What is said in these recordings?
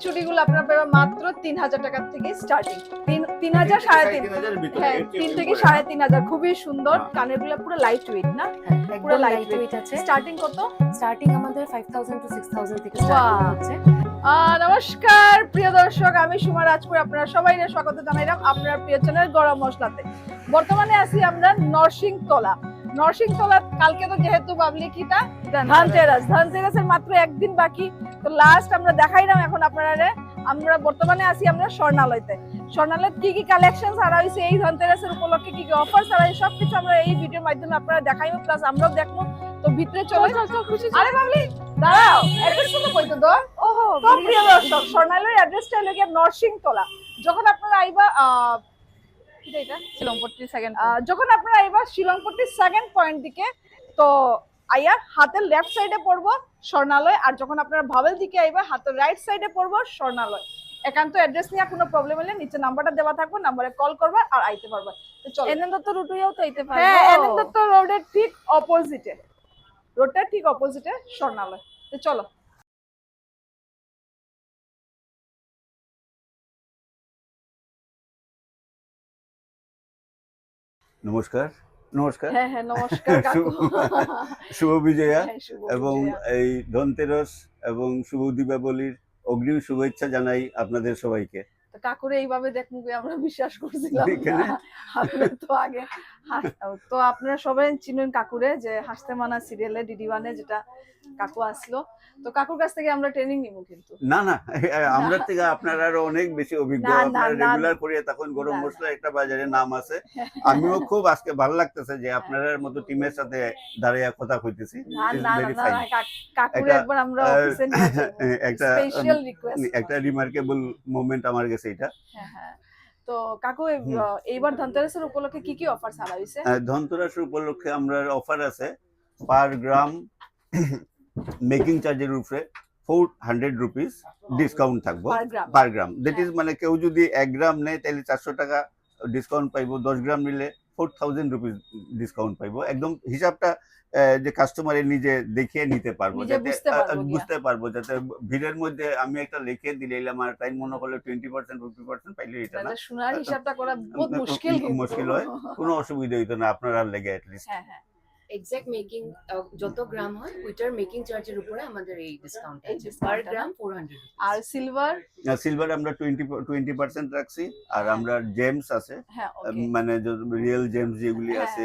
চুড়িগুলো আপনারা পাবেন মাত্র তিন হাজার টাকা থেকে স্টার্টিং তিন হাজার সাড়ে তিন হ্যাঁ তিন থেকে সাড়ে তিন হাজার। খুবই সুন্দর। হ্যাঁ। কানেরগুলো পুরো লাইট ওয়েট না? হ্যাঁ, পুরো লাইট ওয়েট আছে। স্টার্টিং কত? স্টার্টিং আমাদের 5000 টু 6000 থেকে Wow. স্টার্টিং হচ্ছে। আহ, নমস্কার প্রিয় দর্শক। আমি সুমা রাজপুর আপনারা সবাই স্বাগত জানাইলাম আপনার প্রিয় চ্যানেল গরম মশলাতে। বর্তমানে আছি আমরা নরসিং কালকে তো যেহেতু বাবলি কিটা ধানতেরাস। ধানতেরাসের মাত্র একদিন বাকি। তো লাস্ট আমরা দেখাইলাম এখন আপনারা আমরা বর্তমানে আছি আমরা স্বর্ণালয়তে। স্বর্ণালয় কি কি কালেকশন ছাড়া হয়েছে এই ধনতেরাসের উপলক্ষে কি কি অফার ছাড়া সবকিছু আমরা এই ভিডিওর মাধ্যমে আপনারা দেখাইবো প্লাস আমরাও দেখব। তো ভিতরে চলে আরে বাবলি দাঁড়াও অ্যাড্রেস তো কইতো তো? ওহো তো প্রিয় দর্শক স্বর্ণালয়ের অ্যাড্রেসটা হলো গিয়ে যখন আপনারা আইবা এটা শিলংপট্টি সেকেন্ড যখন আপনারা আইবা শিলংপট্টির সেকেন্ড পয়েন্ট দিকে তো আইয়া হাতের লেফট সাইডে পড়ব স্বর্ণালয় আর যখন আপনারা ভাবেল দিকে আইবা হাতের রাইট সাইডে পড়ব স্বর্ণালয়। একান্ত অ্যাড্রেস নিয়ে কোনো প্রবলেম হলে নিচে নাম্বারটা দেওয়া থাকবে নাম্বারে কল করবা আর আইতে পারবা। তো চলো। এনএন দত্ত রুটুইও তো হইতে পারে হ্যাঁ এনএন দত্ত রোডের ঠিক অপোজিটে রোডটার ঠিক অপোজিটে স্বর্ণালয়। তো চলো। নমস্কার। নমস্কার। হ্যাঁ হ্যাঁ নমস্কার কাকু। শুভ বিজয়া। হ্যাঁ, এবং এই ধনতেরস এবং শুভ দীপাবলির অগ্রিম শুভেচ্ছা জানাই আপনাদের সবাইকে। তো কাকুরে এইভাবে দেখব কি আমরা বিশ্বাস করছিলাম তো আগে তো আপনারা সবাই চিনেন কাকুরে যে হাসতে মানা সিরিয়ালে ডিডি ওয়ানে যেটা কাকু আসলো। তো কাকুর কাছ থেকে আমরা ট্রেনিং নিব কিন্তু। না না আমরা থেকে আপনারা আরও অনেক বেশি অভিজ্ঞ। আপনারা রেগুলার করে তখন গরম। মশলা একটা বাজারে নাম আছে। আমিও খুব আজকে ভালো লাগতেছে যে আপনার মতো টিমের সাথে দাঁড়িয়ে কথা কইতেছি। না কাকুরে একবার আমরা অফিসে একটা স্পেশাল রিকোয়েস্ট একটা রিমার্কেবল মোমেন্ট আমার কাছে এটা। হ্যাঁ হ্যাঁ। তো কাকু এইবার ধনতেরাসের উপলক্ষে কি কি অফার ছাড়া হইছে? আহ, উপলক্ষে আমরা অফার আছে পার গ্রাম মেকিং চার্জের উপরে ফোর হান্ড্রেড রুপিস ডিসকাউন্ট থাকব। পার গ্রাম দ্যাট ইজ হ্যাঁ। মানে কেউ যদি এক গ্রাম নেয় তাহলে চারশো টাকা ডিসকাউন্ট পাইবো। দশ গ্রাম নিলে ফোর থাউজেন্ড রুপিস ডিসকাউন্ট পাইবো। একদম হিসাবটা যে কাস্টমারের নিজে দেখিয়ে নিতে পারব যাতে বুঝতে পারব যাতে ভিড়ের মধ্যে আমি একটা লিখে দিলে আমার টাইম মনে করলে টোয়েন্টি পার্সেন্ট ফিফটি পার্সেন্ট পাইলে এটা না। শোনার হিসাবটা করা বহুত মুশকিল মুশকিল হয়। কোনো অসুবিধা হইতো না আপনার আর লেগে অ্যাটলিস্ট হ্যাঁ হ্যাঁ। এক্সাক্ট মেকিং যত গ্রাম হয় ওইটার মেকিং চার্জের উপরে আমাদের এই ডিসকাউন্ট আছে। পার গ্রাম 400 আর সিলভার সিলভার আমরা টোয়েন্টি টোয়েন্টি পার্সেন্ট রাখছি আর হ্যাঁ। আমরা জেমস আছে। হ্যাঁ মানে রিয়েল জেমস যেগুলি আছে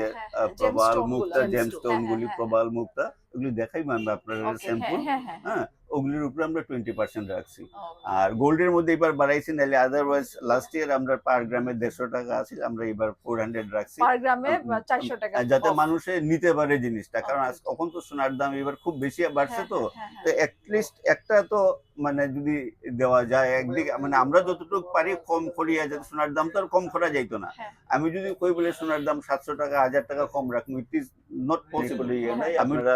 প্রবাল মুক্তা জেমস স্টোন গুলি প্রবাল মুক্তা ওগুলি দেখাই আমরা আপনার স্যাম্পল হ্যাঁ। ওগুলির উপরে আমরা টোয়েন্টি পার্সেন্ট রাখছি। আর গোল্ডের মধ্যে এবার বাড়াইছি নাহলে আদারওয়াইজ লাস্ট ইয়ার আমরা পার গ্রামে দেড়শো টাকা আছে আমরা এবার ফোর হান্ড্রেড রাখছি। পার গ্রামে চারশো টাকা। যাতে মানুষে নিতে পারে জিনিসটা কারণ. তখন তো সোনার দাম এবার খুব বেশি বাড়ছে হ্যাঁ, তো। হ্যাঁ, হ্যাঁ, তো অ্যাটলিস্ট একটা তো মানে যদি দেওয়া যায় একদিকে মানে আমরা যতটুকু পারি কম করিয়া যাতে সোনার দাম তো আর কম করা যাইতো না। আমি যদি কই বলে সোনার দাম সাতশো টাকা হাজার টাকা কম রাখব ইট ইজ নট পসিবল আমরা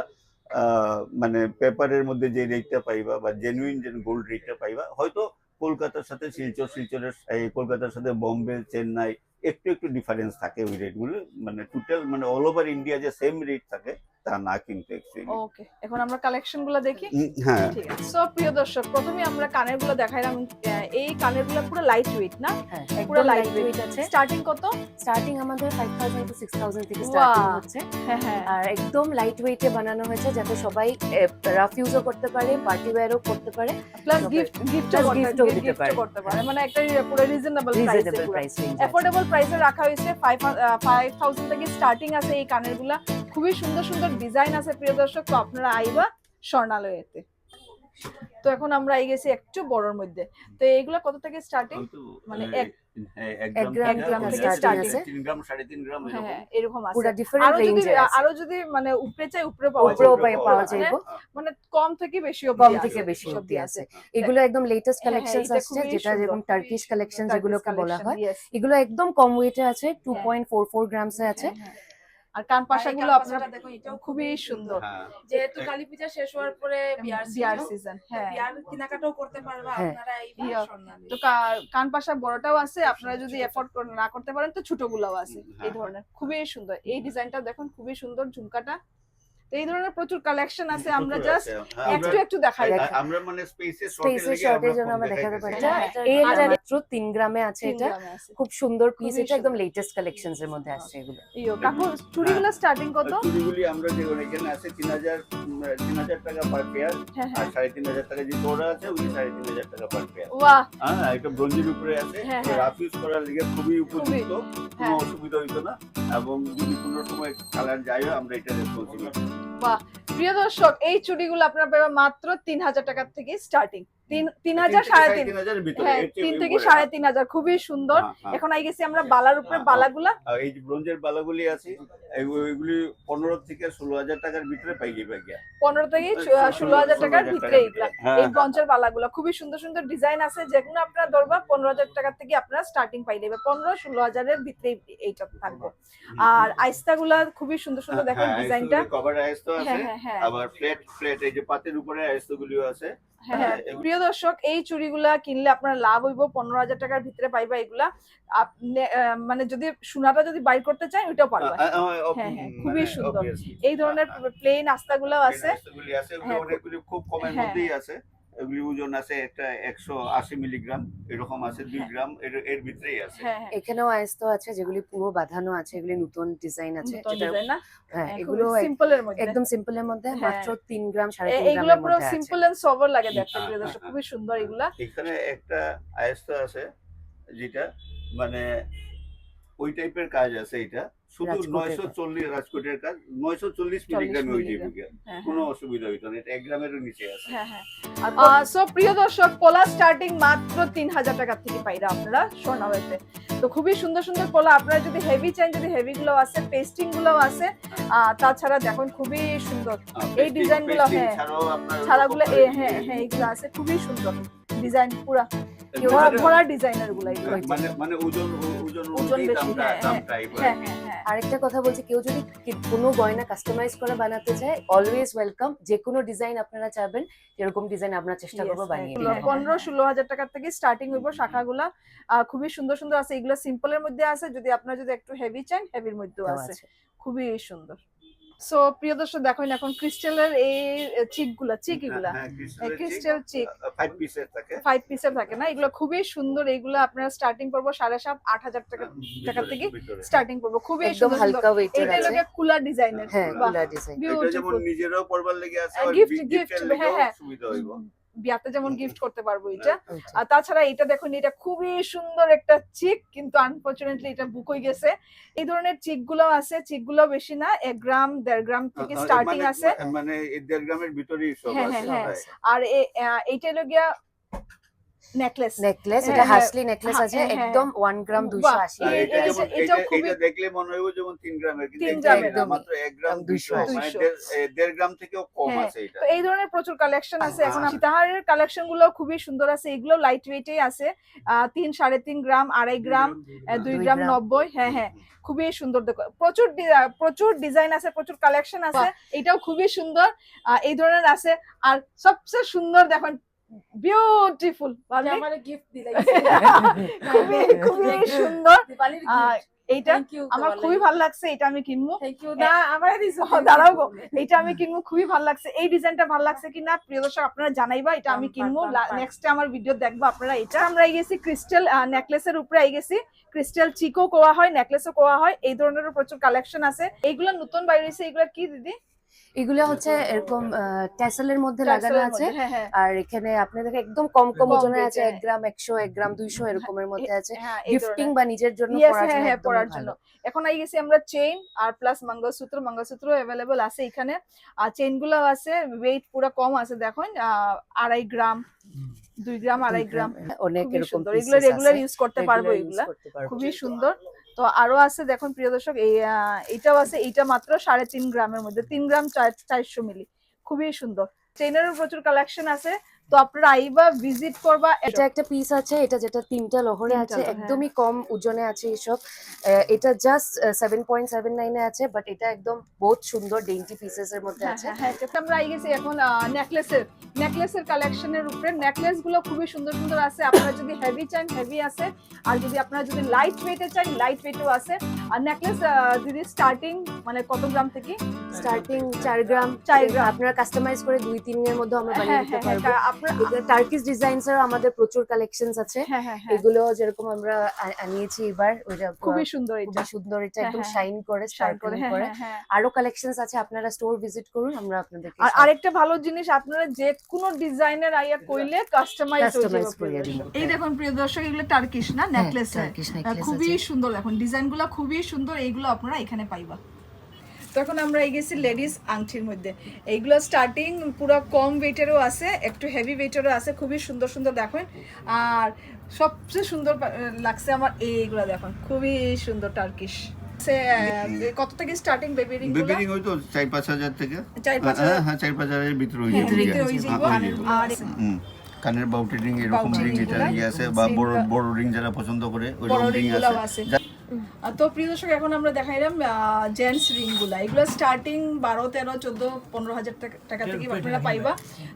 মানে পেপারের মধ্যে যে রেটটা পাইবা বা জেনুইন যে গোল্ড রেটটা পাইবা, হয়তো কলকাতার সাথে শিলচর, শিলচরের কলকাতার সাথে বম্বে চেন্নাই একটু একটু ডিফারেন্স থাকে ওই রেটগুলো মানে টোটাল মানে অল ওভার ইন্ডিয়া যে সেম রেট থাকে তা না কিন্তু অ্যাকচুয়ালি ওকে এখন আমরা কালেকশনগুলো দেখি? হ্যাঁ। ঠিক আছে। সো প্রিয় দর্শক প্রথমে আমরা কানেরগুলো দেখাইলাম। এই কানেরগুলো পুরো লাইট ওয়েট না? হ্যাঁ পুরো লাইট ওয়েট আছে। স্টার্টিং কত? স্টার্টিং আমাদের 5000 টু 6000 থেকে স্টার্টিং হচ্ছে। হ্যাঁ হ্যাঁ। আর একদম লাইট ওয়েটে বানানো হয়েছে যাতে সবাই রাফ ইউজও করতে পারে পার্টি ওয়্যারও করতে পারে। Plus gift. করতে পারে। মানে একটা পুরো রিজনেবল প্রাইস প্রাইস রাখা হয়েছে। ফাইভ ফাইভ থাউজেন্ড থেকে স্টার্টিং আছে এই কানেরগুলা খুবই সুন্দর সুন্দর ডিজাইন আছে প্রিয় দর্শক। তো আপনারা আইবা স্বর্ণালয়েতে। তো এখন আমরা এই গেছি একটু বড়র মধ্যে। তো এইগুলা কত থেকে স্টার্টিং মানে এক গ্রাম গ্রাম এরকম। আছে। আরও ডিফারেন্ট যদি রেঞ্জে আরও যদি মানে উপরে চাই উপরে পাওয়া উপরেও যায়। পাওয়া যায় মানে কম থেকে বেশি কম থেকে বেশি অবধি আছে। এগুলো একদম লেটেস্ট হ্যাঁ, হ্যাঁ, কালেকশন আসছে যেটা। যেমন টার্কিশ কালেকশন যেগুলোকে বলা হয়। এগুলো একদম কম ওয়েটে আছে টু। পয়েন্ট ফোর ফোর গ্রামসে আছে। হ্যাঁ। আর কান পাশা গুলো আপনারা দেখো এটাও খুবই সুন্দর। হ্যাঁ। যেহেতু কালী পূজা শেষ হওয়ার পরে বিয়ার বিয়ার সিজন হ্যাঁ। বিয়ার কেনাকাটাও করতে পারবা হ্যাঁ। আপনারা এই তো কান পাশা বড়টাও আছে আপনারা যদি এফোর্ড না করতে পারেন তো ছোট গুলাও আছে হ্যাঁ। এই ধরনের। খুবই সুন্দর। এই ডিজাইনটা দেখুন খুবই সুন্দর ঝুমকাটা। তো এই ধরনের প্রচুর কালেকশন আছে আমরা জাস্ট হ্যাঁ, একটু একটু দেখাই। আমরা মানে স্পেসের শর্টের জন্য আমরা দেখাতে পারছি হ্যাঁ, এই আর এটা আমার- মাত্র তিন গ্রামে আছে এটা খুব সুন্দর পিস এটা একদম লেটেস্ট কালেকশনস এর মধ্যে আসছে এগুলো। ইয়ো কাকু চুড়িগুলো স্টার্টিং কত? চুড়িগুলি আমরা যে এখানে আছে তিন হাজার তিন হাজার টাকা পার পেয়ার হ্যাঁ আর হ্যাঁ সাড়ে তিন হাজার টাকা যে তোরা আছে ওই সাড়ে তিন হাজার টাকা পার পেয়ার বাহ! হ্যাঁ এটা ব্রোঞ্জের উপরে আছে। হ্যাঁ, হ্যাঁ। রাফ ইউজ করার লিগে খুবই উপযুক্ত। হ্যাঁ। কোনো অসুবিধা হইতো না। এবং যদি কোনো সময় কালার যায় আমরা এটা রেসপন্সিবল প্রিয় দর্শক এই চুড়িগুলো আপনার পাবেন মাত্র তিন হাজার টাকার থেকে স্টার্টিং তিন হাজার সাড়ে তিন হ্যাঁ তিন থেকে সাড়ে তিন হাজার খুবই সুন্দর। হ্যাঁ, হ্যাঁ। এখন আই গেছি আমরা বালার উপরে হ্যাঁ, বালাগুলা এই যে ব্রোঞ্জের বালাগুলি আছে এগু- পনেরো থেকে ষোলো হাজার টাকার ভিতরে পাই যাবে পনেরো থেকে ষোলো হাজার টাকার ভিতরে এইগুলা এই ব্রঞ্চের বালাগুলো খুবই সুন্দর সুন্দর ডিজাইন আছে যেগুলো আপনারা ধরবা পনেরো হাজার টাকা থেকে আপনারা স্টার্টিং পাই দেবে পনেরো ষোলো হাজারের ভিতরে এইটা থাকবে। আর আইস্তা গুলা খুবই সুন্দর সুন্দর দেখেন ডিজাইনটা। কভার আইস তো আছে আবার ফ্ল্যাট ফ্ল্যাট এই যে পাতের উপরে আইস গুলিও আছে। হ্যাঁ, হ্যাঁ। প্রিয় দর্শক এই চুড়িগুলা কিনলে আপনার লাভ হইব পনেরো হাজার টাকার ভিতরে পাইবা এগুলা মানে যদি সোনাটা যদি বাইর করতে চাই ওইটাও পারবা হ্যাঁ, হ্যাঁ, মানে খুবই সুন্দর। এই ধরনের হ্যাঁ, হ্যাঁ। প্লেন আস্তাগুলাও আছে হ্যাঁ, খুব কমের হ্যাঁ। মধ্যেই আছে এগুলি ওজন আছে একটা একশো আশি মিলিগ্রাম এরকম আছে দুই গ্রাম এর এর ভিতরেই আছে। হ্যাঁ হ্যাঁ। এখানেও আয়স্ত আছে যেগুলি পুরো বাঁধানো আছে এগুলি নতুন ডিজাইন আছে হ্যাঁ হ্যাঁ, এগুলো সিম্পলের মধ্যে। একদম সিম্পলের মধ্যে হ্যাঁ। মাত্র তিন গ্রাম সাড়ে তিন গ্রামের পুরো সিম্পল এন্ড সবার লাগে দেখতে হ্যাঁ, হ্যাঁ, খুবই সুন্দর এগুলা। এখানে একটা আয়স্ত আছে যেটা মানে ওই টাইপের কাজ আছে এটা। শুধু নয়শো চল্লিশ রাজকোটের কাজ নয়শো চল্লিশ মিলিগ্রামে হয়ে যাবে হ্যাঁ কোনো অসুবিধা হইতো না এটা এক গ্রামেরও নিচে আছে। হ্যাঁ হ্যাঁ। সো প্রিয় দর্শক পোলা স্টার্টিং মাত্র তিন হাজার টাকা থেকে পাইরা আপনারা সোনাওয়েতে তো খুবই সুন্দর সুন্দর পোলা আপনারা যদি হেভি চান যদি হেভি গুলো আছে পেস্টিংগুলো আছে আহ, তাছাড়া দেখুন খুবই সুন্দর। এই design গুলো, হ্যাঁ। ছাড়াগুলো এ হ্যাঁ হ্যাঁ এগুলো আছে খুবই সুন্দর ডিজাইন পুরা। ভরা গুলো মানে মানে ওজন ওজন ওজন বেশি, হ্যাঁ, হ্যাঁ হ্যাঁ হ্যাঁ আরেকটা কথা বলছি কেউ যদি কোনো গয়না কাস্টমাইজ করে বানাতে চায় অলওয়েজ ওয়েলকাম যে কোনো ডিজাইন আপনারা চাইবেন এরকম ডিজাইন আমরা চেষ্টা করব বানিয়ে পনেরো ষোলো হাজার টাকার থেকে স্টার্টিং হইব শাখাগুলা। আহ, খুবই সুন্দর সুন্দর আছে। এগুলো সিম্পলের মধ্যে আছে যদি আপনারা যদি একটু হেভি চান হেভির মধ্যেও আছে। খুবই সুন্দর। সো প্রিয় দর্শক দেখুন এখন ক্রিস্টালের এই চিকগুলা চিকগুলা ক্রিস্টাল চিক ফাইভ পিসের থাকে। ফাইভ পিসের থাকে না? এগুলো খুবই সুন্দর এগুলো আপনারা স্টার্টিং করব সাড়ে সাত আট হাজার টাকা টাকা থেকে স্টার্টিং করব খুবই সুন্দর হালকা ওয়েট এটা লাগে কুলা ডিজাইনের হ্যাঁ কুলার ডিজাইন এটা যেমন নিজেরও পরবার লাগে আছে গিফট gifটের হ্যাঁ, হ্যাঁ। সুবিধা হইব। বিয়াতে যেমন গিফট করতে পারব এটা। আচ্ছা। আর তাছাড়া এটা দেখুন এটা খুবই সুন্দর একটা চিক কিন্তু আনফরচুনেটলি এটা বুক হয়ে গেছে। এই ধরনের চিকগুলো আছে চিকগুলো বেশি না এক গ্রাম দেড় গ্রাম থেকে স্টার্টিং মানে- আছে। মানে দেড় গ্রামের ভিতরেই সব হ্যাঁ, আছে হ্যাঁ, আর এইটা হলো গিয়া নেকলেস নেকলেস হ্যাঁ, এটা হ্যাঁ। হাসলি নেকলেস হ্যাঁ, আছে হ্যাঁ, হ্যাঁ। একদম ওয়ান গ্রাম বাহ, দুইশো আশি। আর এই- এটা এই- যেমন এটা খুবই- দেখলে মনে হইব যেমন তিন গ্রামের কিন্তু এটা মাত্র এক গ্রাম দুইশো, দুইশো। মানে দুইশো। দেড়- এ, দেড় গ্রাম থেকেও কম হ্যাঁ, আছে এটা। তো এই ধরনের প্রচুর কালেকশন আছে। এখন হ্যাঁ। সীতাহারের কালেকশনগুলো খুবই সুন্দর আছে। এগুলো লাইট ওয়েটেই আছে। আহ, তিন সাড়ে তিন গ্রাম আড়াই গ্রাম আহ, দুই দুই গ্রাম গ্রাম। নব্বই। হ্যাঁ হ্যাঁ খুবই সুন্দর দেখো। প্রচুর প্রচুর ডিজাইন আছে প্রচুর কালেকশন আছে। এটাও খুবই সুন্দর। এই ধরনের আছে। আর সবচেয়ে সুন্দর দেখুন বিউটিফুল আমার গিফট দিলাই খুবই খুবই সুন্দর। এইটা আমার খুবই ভালো লাগছে এটা আমি কিনবো। থ্যাংক ইউ না আমার দাঁড়াও গো এইটা আমি কিনবো খুবই ভালো লাগছে। এই ডিজাইনটা ভালো লাগছে কিনা প্রিয় দর্শক আপনারা জানাইবা এটা আমি কিনবো। নেক্সট আমার ভিডিও দেখব আপনারা এটা। আমরা আই গেছি ক্রিস্টাল নেকলেসের উপরে গেছি। ক্রিস্টাল চিকো কোয়া হয় নেকলেসও কোয়া হয়। এই ধরনের প্রচুর কালেকশন আছে। এইগুলো নতুন বাইরে এগুলো কি দিদি? এগুলো হচ্ছে এরকম ট্যাসেলের মধ্যে লাগানো আছে। হ্যাঁ হ্যাঁ। আর এখানে আপনাদের একদম কম কম ওজনের আছে এক গ্রাম একশো এক গ্রাম দুইশো এরকমের মধ্যে আছে। হ্যাঁ গিফটিং বা নিজের জন্য হ্যাঁ জন্য হ্যাঁ। এখন আই গেছি আমরা চেইন আর প্লাস মঙ্গলসূত্র মঙ্গলসূত্র অ্যাভেলেবল আছে এখানে। আর চেইনগুলো আছে ওয়েট পুরো কম আছে দেখুন আড়াই গ্রাম দুই গ্রাম আড়াই গ্রাম। অনেক এরকম এগুলো রেগুলার ইউজ করতে পারব এগুলা। খুবই সুন্দর। তো আরও আছে, দেখুন প্রিয় দর্শক, এই এইটাও আছে, এইটা মাত্র সাড়ে তিন গ্রামের মধ্যে, তিন গ্রাম চার- চারশো মিলি। খুবই সুন্দর। চেইনেরও প্রচুর কালেকশন আছে। তো আপনারা আইবা ভিজিট করবা এটা একটা পিস আছে এটা যেটা তিনটা লহরে আছে একদমই কম ওজনে আছে এইসব আহ, এটা জাস্ট সেভেন পয়েন্ট সেভেন নাইনে আছে বাট এটা একদম বহুত সুন্দর ডেন্টি পিসেস এর মধ্যে হ্যাঁ, আছে। হ্যাঁ, হ্যাঁ, আমরা আই গেছি এখন নেকলেসের নেকলেসের কালেকশনের উপরে নেকলেসগুলো খুবই সুন্দর সুন্দর আছে। আপনারা যদি হেভি চান হেভি আছে। আর যদি আপনারা যদি লাইট ওয়েটে চান লাইট ওয়েটও আছে। আর নেকলেস যদি স্টার্টিং মানে কত গ্রাম থেকে? স্টার্টিং চার গ্রাম। চার গ্রাম। আপনারা কাস্টমাইজ করে দুই তিন এর মধ্যে আমরা বানিয়ে হ্যাঁ দিতে হ্যাঁ পারব। হ্যাঁ টার্কিশ ডিজাইনস এর আমাদের প্রচুর কালেকশনস আছে। হ্যাঁ হ্যাঁ হ্যাঁ। এগুলো যেরকম আমরা আনিয়েছি এবার ওইটা খুবই সুন্দর এটা। সুন্দর এটা একদম। শাইন করে শাইন করে করে। আরও কালেকশনস আছে আপনারা স্টোর ভিজিট করুন আমরা আপনাদেরকে আর আরেকটা ভালো জিনিস আপনারা যে কোনো ডিজাইনের আইয়া কইলে কাস্টমাইজ Customize করিয়ে এই দেখুন প্রিয় দর্শক এগুলো টার্কিশ না? নেকলেস খুবই। সুন্দর। দেখুন ডিজাইনগুলো খুবই সুন্দর এইগুলো আপনারা এখানে পাইবা। তখন আমরা এই গেছি লেডিস আংটির মধ্যে। এইগুলো স্টার্টিং পুরো কম ওয়েটেরও আছে একটু হেভি ওয়েটেরও আছে খুবই সুন্দর সুন্দর দেখেন। আর সবচেয়ে সুন্দর লাগছে আমার এইগুলো দেখুন খুবই সুন্দর টার্কিশ সে কত থেকে starting baby ring baby ring হয়তো চার পাঁচ হাজার থেকে। চার পাঁচ হ্যাঁ হ্যাঁ চার পাঁচ হাজারের ভিতরে হয়ে যাবে। আর। কানের বাউটি রিং এরকম রিং এটা ইয়ে আছে বা বড় বড় রিং যারা পছন্দ করে ওই রিং আছে। তো প্রিয় দর্শক এখন আমরা দেখাইলাম জেন্টস রিংগুলা। এগুলো স্টার্টিং বারো তেরো চোদ্দ পনেরো হাজার টাকা থেকে আপনারা পাইবা।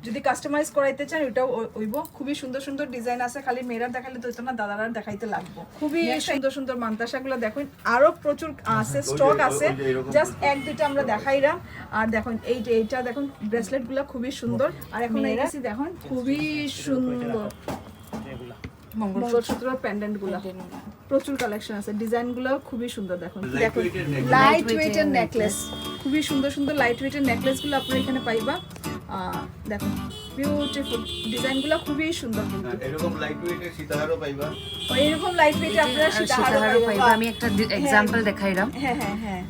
যদি কাস্টমাইজ করাইতে চান ওইটাও ওইব। খুবই সুন্দর সুন্দর ডিজাইন আছে। খালি মেয়েরা দেখালে তো না দাদারা দেখাইতে লাগবো। খুবই সুন্দর সুন্দর মান্তাসা গুলো দেখুন। আরও প্রচুর আছে স্টক আছে। ওই যে এরকম জাস্ট এক দুইটা আমরা দেখাইলাম। আর দেখুন এই যে এইটা দেখুন ব্রেসলেটগুলো খুবই সুন্দর। আর এখন এই দেখুন খুবই সুন্দর। মঙ্গলসূত্র প্যান্ডেন্টগুলো। প্রচুর কালেকশন আছে। ডিজাইনগুলো খুবই সুন্দর দেখুন। দেখুন লাইট ওয়েট এর নেকলেস খুবই সুন্দর সুন্দর লাইট ওয়েট এর নেকলেসগুলো আপনারা এখানে পাইবা। দেখুন বিউটিফুল ডিজাইনগুলো খুবই সুন্দর কিন্তু। এরকম লাইট ওয়েটের সীতাহারও পাইবা। এরকম লাইট ওয়েট আপনারা সীতাহারও পাইবা। আমি একটা এক্সাম্পল দেখাইলাম। হ্যাঁ হ্যাঁ হ্যাঁ।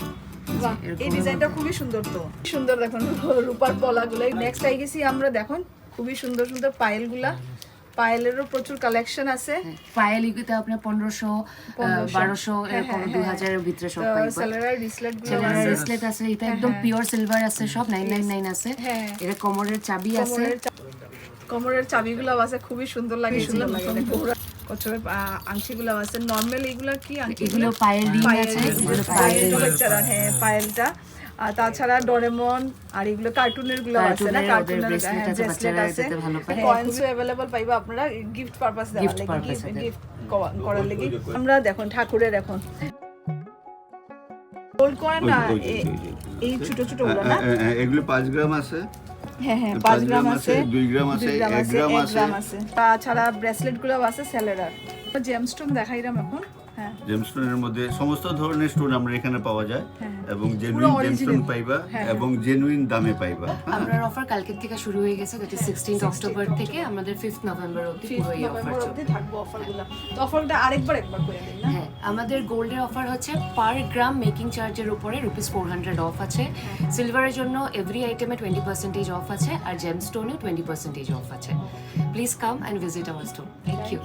এই ডিজাইনটা খুবই সুন্দর তো। সুন্দর দেখুন রূপার পলা গুলো নেক্সট আই গেছি আমরা দেখুন খুবই সুন্দর সুন্দর পায়েলগুলা। পায়েলেরও প্রচুর কালেকশন আছে। পায়েল ইগুতে আপনার পনেরোশো বারোশো এরকম দুই হাজারের ভিতরে সব সেলারার রিসলেটগুলো ছেলেরা আছে। এটা একদম পিওর সিলভার আছে সব নাইন নাইন নাইন আছে। হ্যাঁ। এটা কোমরের চাবি আছে। কোমরের চাবিগুলো আছে খুবই সুন্দর লাগে সুন্দর লাগে। কচরের আংটিগুলো আছে। নর্মাল এগুলা কি এগুলো পায়ের রিং পায়েল আছে এগুলো পায়েল হ্যাঁ পায়েলটা। আর তাছাড়া ডোরেমন আর এগুলো কার্টুনের গুলো আছে না কার্টুনের ওদের কার্টুনের bracelet আছে, ব্রেসলেট বাচ্চারা আছে যেতে ভালো পায়। কয়েন্সও अवेलेबल পাইবা আপনারা গিফট পারপাস দেওয়ার Gift লাগি purpose এ দেয়। গিফট করার লাগি আমরা দেখুন ঠাকুরের এখন গোল্ড কয়েন না ওই যে, ওই যে, এ- ওই যে। এই ছোট ছোট গুলো না এ- এ- এ- এগুলো পাঁচ গ্রাম আছে হ্যাঁ হ্যাঁ পাঁচ পাঁচ গ্রাম গ্রাম আছে আছে, দুই গ্রাম আছে, দুই গ্রাম এক আছে গ্রাম এক আছে। গ্রাম আছে তাছাড়া ব্রেসলেট গুলো আছে সেলেরার জেমস্টোন দেখাইলাম এখন হ্যাঁ জেমস্টোনের মধ্যে সমস্ত ধরনের স্টোন আমরা এখানে পাওয়া যায় হ্যাঁ। এবং পুরো জেনুইন জেমস্টোন পাইবা হ্যাঁ, এবং জেনুইন দামে পাইবা। হ্যাঁ। আপনার অফার কালকের থেকে শুরু হয়ে গেছে যেটা সিক্সটিন অক্টোবর থেকে আমাদের ফিফথ নভেম্বর অবধি পুরো এই অফার অবধি থাকব অফারগুলো তো অফারটা আরেকবার একবার করে দিন না? হ্যাঁ আমাদের গোল্ডের অফার হচ্ছে পার গ্রাম মেকিং চার্জের উপরে রুপিস ফোর হান্ড্রেড অফ আছে। সিলভারের জন্য এভরি আইটেমে টোয়েন্টি পার্সেন্টেজ অফ আছে আর জেম স্টোনে টোয়েন্টি পার্সেন্টেজ অফ আছে। Please come and visit our store thank you.